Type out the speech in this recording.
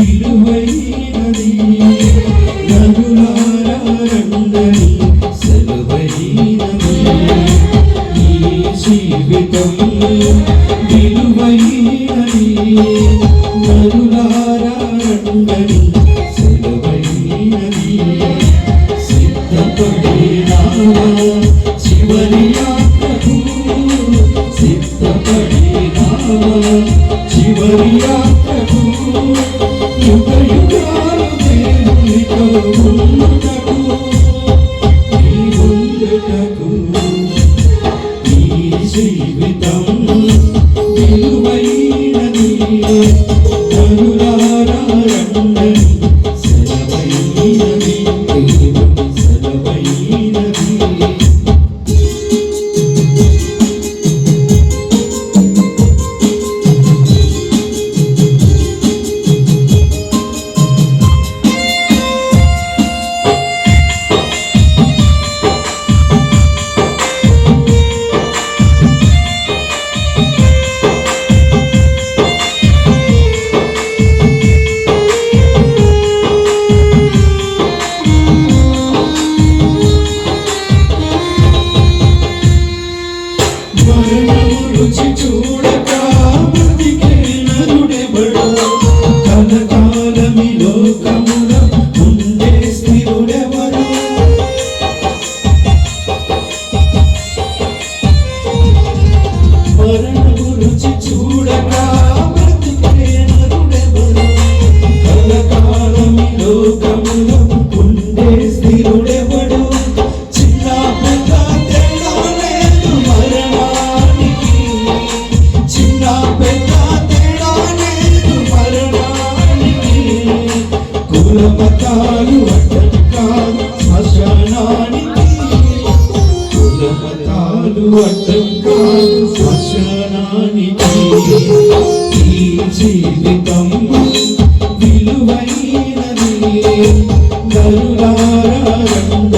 విలువైనది నరులారా రండని సెలవైనది ఈ జీవితం విలువైనది నరులారా రండని సెలవైనది సిద్ధపడినావా చివరి యాత్రకు సిద్ధపడినావా చివరి యాత్రకు యుగ యుగాలు దేవునితో జీవితం చూడక బ్రతికే నరుడెవడు కలకాలమి కులమతాలు అడ్డంకాలు శ్మశానానికి. కులమతాలు అడ్డంకాలు శ్మశానానికి. ఈ జీవితం విలువైనది. కరుణారాయణ